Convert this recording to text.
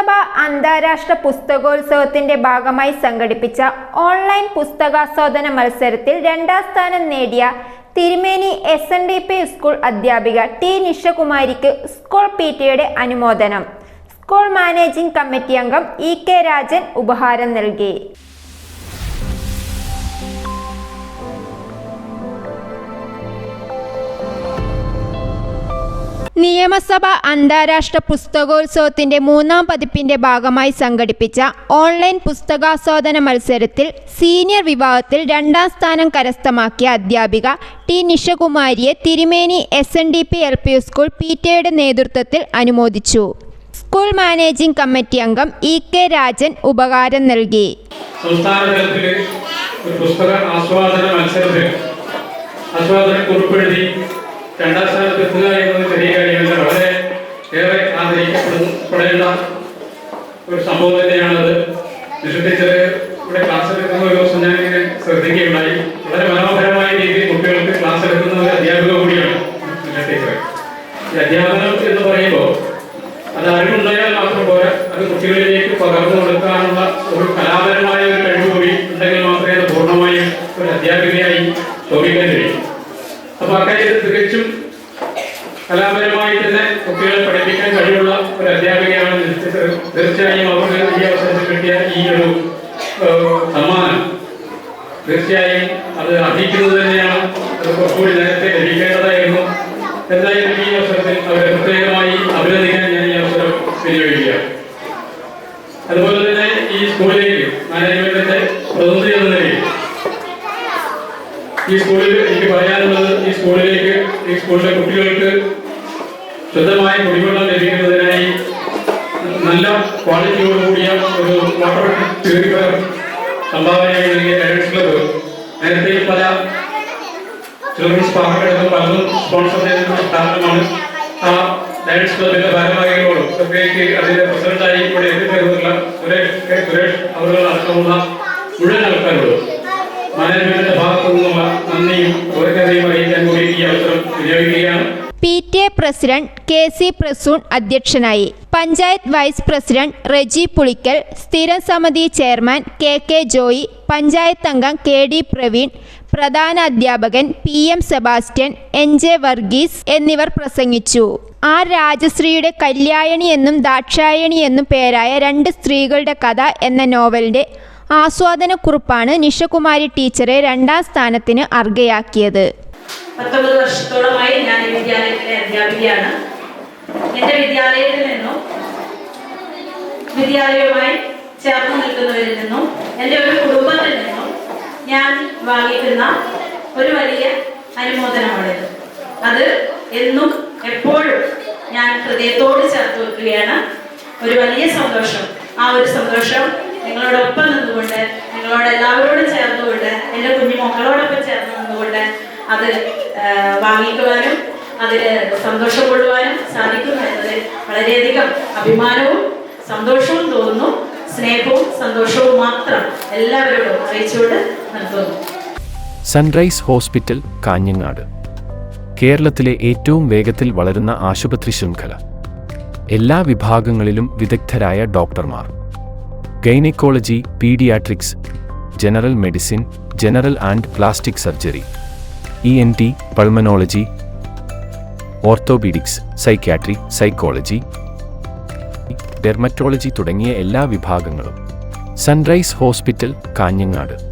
നിയമസഭ അന്താരാഷ്ട്ര പുസ്തകോത്സവത്തിന്റെ ഭാഗമായി സംഘടിപ്പിച്ച ഓൺലൈൻ പുസ്തകാസ്വാദന മത്സരത്തിൽ രണ്ടാം സ്ഥാനം നേടിയ Thirumeni S N D P school അധ്യാപിക ടി നിഷകുമാരിക്ക് സ്കൂൾ പി ടിയുടെ അനുമോദനം. സ്കൂൾ മാനേജിംഗ് കമ്മിറ്റി അംഗം ഇ കെ രാജൻ ഉപഹാരം നൽകി. നിയമസഭ അന്താരാഷ്ട്ര പുസ്തകോത്സവത്തിന്റെ മൂന്നാം പതിപ്പിന്റെ ഭാഗമായി സംഘടിപ്പിച്ച ഓൺലൈൻ പുസ്തകാസ്വാദന മത്സരത്തിൽ സീനിയർ വിഭാഗത്തിൽ രണ്ടാം സ്ഥാനം കരസ്ഥമാക്കിയ അധ്യാപിക T നിഷകുമാരിയെ Thirumeni S N D P L P school P ടിയുടെ നേതൃത്വത്തിൽ അനുമോദിച്ചു. സ്കൂൾ മാനേജിംഗ് കമ്മിറ്റി അംഗം ഇ കെ രാജൻ ഉപകാരം നൽകി. പുസ്തക ആസ്വാദന ആസ്വാദന രണ്ടാം ആദരിക്കപ്പെടേണ്ട ഒരു സംഭവം തന്നെയാണത്. വിഷു ഇവിടെ ക്ലാസ് എടുക്കുന്ന ഒരു ദിവസം ഞാൻ ഇങ്ങനെ ശ്രദ്ധിക്കുകയുണ്ടായി. വളരെ മനോഹരമായ രീതിയിൽ കുട്ടികൾക്ക് ക്ലാസ് എടുക്കുന്ന ഒരു അധ്യാപിക കൂടിയാണ് ടീച്ചർ. ഈ അധ്യാപനം എന്ന് പറയുമ്പോൾ അത് അറിവുണ്ടായാൽ മാത്രം പോരാ അത് കുട്ടികളിലേക്ക് പകർന്നു കൊടുക്കാനുള്ള ഒരു കലാപരമായ ഒരു കഴിവ് കൂടി ഉണ്ടെങ്കിൽ മാത്രമേ അത് പൂർണമായും ഒരു അധ്യാപികയായി തോന്നിക്കാൻ കഴിയും. അപ്പൊ അക്കാര്യത്തിൽ തികച്ചും കലാപരമായി തന്നെ കുട്ടികളെ പഠിപ്പിക്കാൻ കഴിവുള്ള ഒരു അധ്യാപികയാണ് തീർച്ചയായും അവർക്ക് ഈ അവസരത്തിൽ കിട്ടിയ ഈ ഒരു സമ്മാനം. തീർച്ചയായും അത് അർഹിക്കുന്നത് തന്നെയാണ്. അത് കുറച്ചുകൂടി നേരത്തെ ലഭിക്കേണ്ടതായിരുന്നു. എന്തായാലും ഈ അവസരത്തിൽ അവരെ പ്രത്യേകമായി അഭിനന്ദിക്കാൻ ഞാൻ ഈ അവസരം വിനിയോഗിക്കുകയാണ് അതുപോലെ തന്നെ ഈ സ്കൂളിലേക്ക് മാനേജ്മെന്റിന്റെ പ്രതിനിധി എന്ന നിലയിൽ ഈ സ്കൂളിൽ എനിക്ക് പറയാനുള്ളത് ഈ സ്കൂളിലേക്ക് ഈ സ്കൂളിലെ കുട്ടികൾക്ക് ശുദ്ധമായ കുടിവെള്ളം ലഭിക്കുന്നതിനായി നല്ല ക്വാളിറ്റിയോടുകൂടിയ ഒരു വാട്ടർ പ്യൂരിഫയർ സംഭാവനയായി നൽകിയ ലയൺസ് ക്ലബ്ബ് നേരത്തെ പല ചിൽഡ്രൻസ് പാർക്കുകളും പലതും സ്പോൺസർ ചെയ്തിട്ടുള്ള സ്ഥാപനമാണ്. ആ ലയൺസ് ക്ലബിന്റെ ഭാരവാഹികളോടും പ്രത്യേകിച്ച് അതിന്റെ പ്രസിഡന്റായി ഇവിടെ എത്തിച്ചേർന്നിട്ടുള്ള സുരേഷ് സുരേഷ് അവരുടെ അടക്കമുള്ള മുഴുവൻ ആൾക്കാരോടും മാനേജ്മെന്റിന്റെ ഭാഗത്തു നിന്നുള്ള നന്ദിയും കൃതജ്ഞതയും അറിയിക്കാൻ കൂടി ഈ അവസരം വിനിയോഗിക്കുകയാണ് P T A president K C Prasoon അധ്യക്ഷനായി. പഞ്ചായത്ത് വൈസ് പ്രസിഡന്റ് റെജി പുളിക്കൽ സ്ഥിരം സമിതി chairman K K Joy panchayat അംഗം കെ ഡി പ്രവീൺ പ്രധാന അധ്യാപകൻ P M Sebastian N J Varghese എന്നിവർ പ്രസംഗിച്ചു. ആ രാജശ്രീയുടെ കല്യാണി എന്നും ദാക്ഷായണി എന്നും പേരായ രണ്ട് സ്ത്രീകളുടെ കഥ എന്ന നോവലിന്റെ ആസ്വാദനക്കുറിപ്പാണ് നിഷകുമാരി ടീച്ചറെ രണ്ടാം സ്ഥാനത്തിന് അർഹയാക്കിയത് പത്തൊമ്പത് വർഷത്തോളമായി ഞാൻ ഈ വിദ്യാലയത്തിലെ അധ്യാപികയാണ്. എന്റെ വിദ്യാലയത്തിൽ നിന്നും വിദ്യാലയവുമായി ചേർന്ന് നിൽക്കുന്നവരിൽ നിന്നും എന്റെ ഒരു കുടുംബത്തിൽ നിന്നും ഞാൻ വാങ്ങിക്കുന്ന ഒരു വലിയ അനുമോദനമാണിത്. അത് എന്നും എപ്പോഴും ഞാൻ ഹൃദയത്തോട് ചേർത്ത് വെക്കുകയാണ്. ഒരു വലിയ സന്തോഷം. ആ ഒരു സന്തോഷം നിങ്ങളോടൊപ്പം നിന്നുകൊണ്ട് നിങ്ങളോട് എല്ലാവരോടും ചേർന്നുകൊണ്ട് എന്റെ കുഞ്ഞു മക്കളോടൊപ്പം ചേർന്ന് നിന്നുകൊണ്ട് അത് വാങ്ങിക്കുവാനും അതിൽ സന്തോഷം കൊള്ളുവാനും സാധിക്കും എന്നതിൽ വളരെയധികം അഭിമാനവും സന്തോഷവും തോന്നുന്നു. സ്നേഹവും സന്തോഷവും മാത്രം എല്ലാവരോടും അറിയിച്ചുകൊണ്ട് നിർത്തുന്നു. Sunrise hospital Kanhangad. കേരളത്തിലെ ഏറ്റവും വേഗത്തിൽ വളരുന്ന ആശുപത്രി ശൃംഖല. എല്ലാ വിഭാഗങ്ങളിലും വിദഗ്ധരായ ഡോക്ടർമാർ. Gynaecology paediatrics general medicine general and plastic surgery. E N T pulmonology orthopaedics psychiatry psychology dermatology തുടങ്ങിയ എല്ലാ വിഭാഗങ്ങളും സൺറൈസ് ഹോസ്പിറ്റൽ കാഞ്ഞങ്ങാട്.